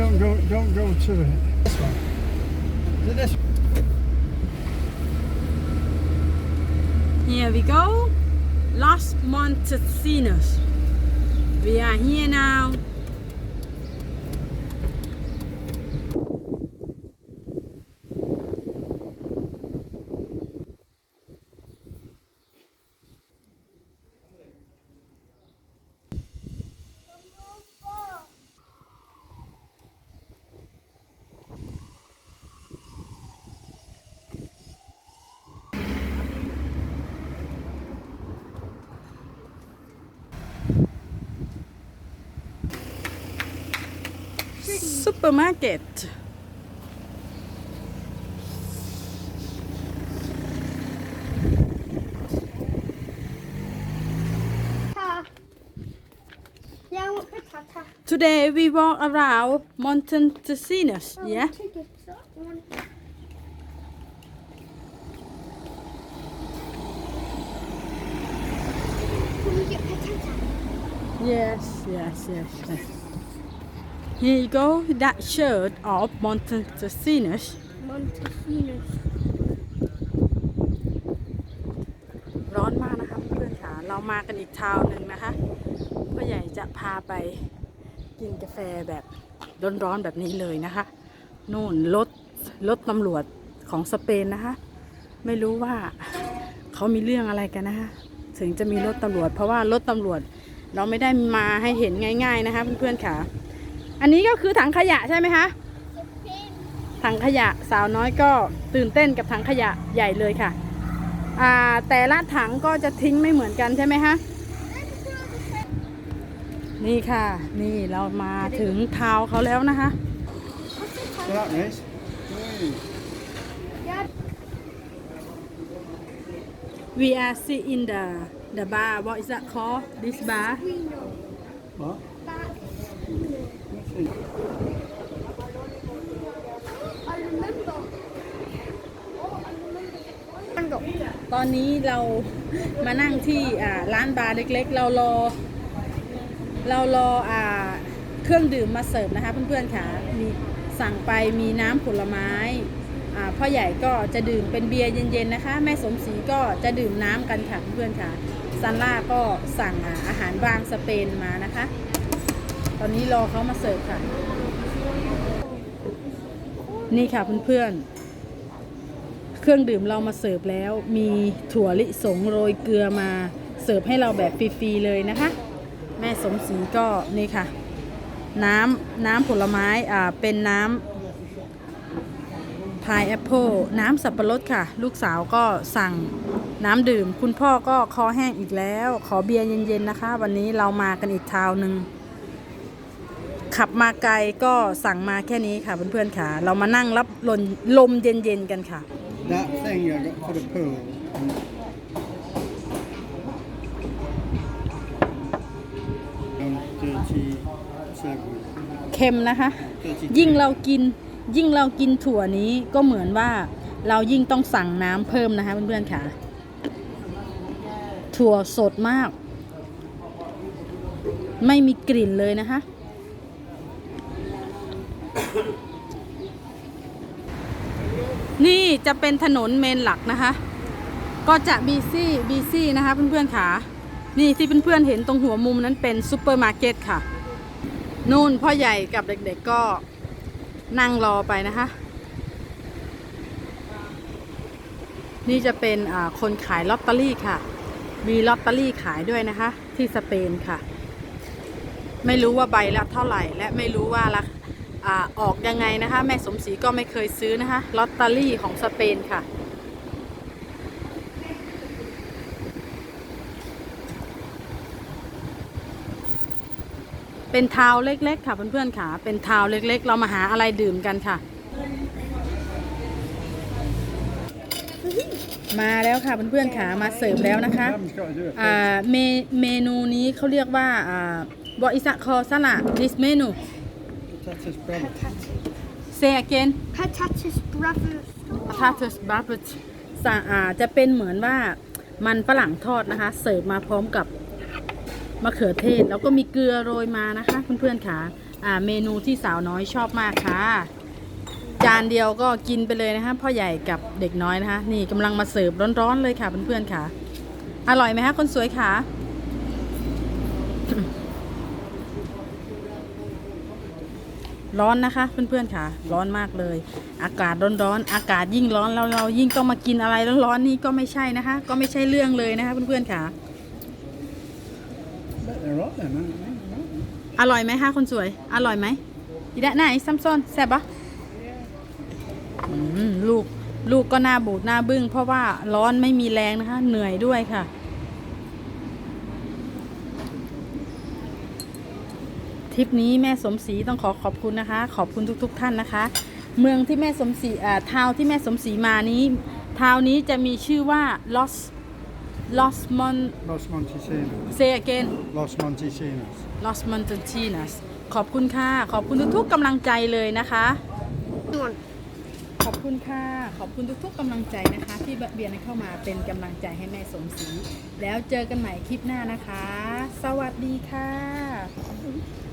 don't go don't go to it. This one. Is it this? Here we go. Las Montesinos. We are here now. supermarket. Today we walk around Mountain Tesinos yeah Yes, yes, yes, yes. Here you go. That shirt of Montesinos. Montesinos. ร้อนมากนะคะเพื่อนค่ะ เรามากันอีกทาวน์หนึ่งนะคะพ่อใหญ่จะพาไปกินกาแฟแบบร้อนๆแบบนี้เลยนะคะนู่นรถรถตำรวจของสเปนนะคะ ไม่รู้ว่าเขามีเรื่องอะไรกันนะคะถึงจะมีรถตำรวจ เพราะว่ารถตำรวจเราไม่ได้มาให้เห็นง่าย ๆนะคะเพื่อนๆค่ะ อันนี้ก็คือถังขยะใช่ไหมคะ ถังขยะสาวน้อยก็ตื่นเต้นกับถังขยะใหญ่เลยค่ะ อ่าแต่ละถังก็จะทิ้งไม่เหมือนกันใช่ไหมคะนี่ค่ะ นี่เรามาถึงเท้าเขาแล้วนะคะ we are see in the the bar what is that called this bar. What? ตอนนี้เรามานั่งที่ร้านบาร์เล็กๆ เรารอ เรารออเครื่องดื่มมาเสิร์ฟนะคะเพื่อนๆค่ะมีสั่งไปมีน้ำผลไม้พ่อใหญ่ก็จะดื่มเป็นเบียร์เย็นๆนะคะ แม่สมศรีก็จะดื่มน้ำกันค่ะเพื่อนๆค่ะซันล่าก็สั่งอาอาหารบางสเปนมานะคะ ตอนนี้รอเขามาเสิร์ฟค่ะ นี่ค่ะเพื่อนๆ เครื่องดื่มเรามาเสิร์ฟแล้ว มีถั่วลิสงโรยเกลือมาเสิร์ฟให้เราแบบฟรีๆเลยนะคะ แม่สมศรีก็นี่ค่ะ น้ำน้ำผลไม้อ่าเป็นน้ำพายแอปเปิลน้ำสับปะรดค่ะ ลูกสาวก็สั่งน้ำดื่ม คุณพ่อก็คอแห้งอีกแล้ว ขอเบียร์เย็นๆนะคะ วันนี้เรามากันอีกทาวน์หนึ่ง ขับมาไกลก็สั่งมาแค่นี้ค่ะเพื่อนๆค่ะ เรามานั่งรับลมลมเย็นๆกันค่ะ That thing I got for the pool. Um, dirty seven. เค็มนะคะ Dirty ยิ่งเรากินยิ่งเรากินถั่วนี้ก็เหมือนว่าเรายิ่งต้องสั่งน้ำเพิ่มนะคะเพื่อนๆค่ะ ถั่วสดมาก ไม่มีกลิ่นเลยนะคะ นี่จะเป็นถนนเมนหลักนะคะ ก็จะบีซี่บีซี่นะคะเพื่อนๆค่ะ นี่ที่เพื่อนๆเห็นตรงหัวมุมนั้นเป็นซูเปอร์มาร์เก็ตค่ะ นู่นพ่อใหญ่กับเด็กๆก็นั่งรอไปนะคะ นี่จะเป็นคนขายลอตเตอรี่ค่ะ มีลอตเตอรี่ขายด้วยนะคะ ที่สเปนค่ะ ไม่รู้ว่าใบละเท่าไหร่และไม่รู้ว่าละ อออกยังไงนะคะ แม่สมศรีก็ไม่เคยซื้อนะคะลอตเตอรี่ของสเปนค่ะเป็นทาวเล็กๆ ค่ะเพื่อนๆค่ะ เป็นทาวเล็กๆ เรามาหาอะไรดื่มกันค่ะ มาแล้วค่ะเพื่อนๆค่ะมาเสิร์ฟแล้วนะคะเมเมนูนี้เขาเรียกว่าบอ่า what is that called สละ this menu Patatas brother. Patatas. say again Patatas brothers. patatas barbecue สั่งอ่าจะเป็นเหมือนว่ามันฝรั่งทอดนะคะ เสิร์ฟมาพร้อมกับมะเขือเทศ แล้วก็มีเกลือโรยมานะคะ เพื่อนๆค่ะอ่าเมนูที่สาวน้อยชอบมากค่ะ จานเดียวก็กินไปเลยนะคะพ่อใหญ่กับเด็กน้อยนะคะ นี่กำลังมาเสิร์ฟร้อนๆเลยค่ะเพื่อนๆค่ะ อร่อยไหมคะคนสวยค่ะ ร้อนนะคะเพื่อนๆค่ะ ร้อนมากเลย อากาศร้อนๆอากาศยิ่งร้อนแล้วเรายิ่งต้องมากินอะไรร้อนๆนี่ก็ไม่ใช่นะคะ ก็ไม่ใช่เรื่องเลยนะคะเพื่อนๆค่ะอร่อยไหมคะคนสวย อร่อยไหมอีแดะไหนซัมซอนแซ่บปะลูกลูกก็หน้าบูดหน้าบึ้งเพราะว่าร้อนไม่มีแรงนะคะ เหนื่อยด้วยค่ะ ทริปนี้แม่สมศรีต้องขอขอบคุณนะคะ ขอบคุณทุก ๆ ท่านนะคะ เมืองที่แม่สมศรีอ่าทาวน์ที่แม่สมศรีมานี้ทาวน์นี้จะมีชื่อว่า Los Los Mon Los Montesinos. Say again Los Montesinos. Los Montesinos ขอบคุณค่ะ ขอบคุณทุกๆกำลังใจเลยนะคะ One. ขอบคุณค่ะ ขอบคุณทุกๆกำลังใจนะคะ ที่เบียร์เข้ามาเป็นกำลังใจให้แม่สมศรีแล้วเจอกันใหม่คลิปหน้านะคะ สวัสดีค่ะ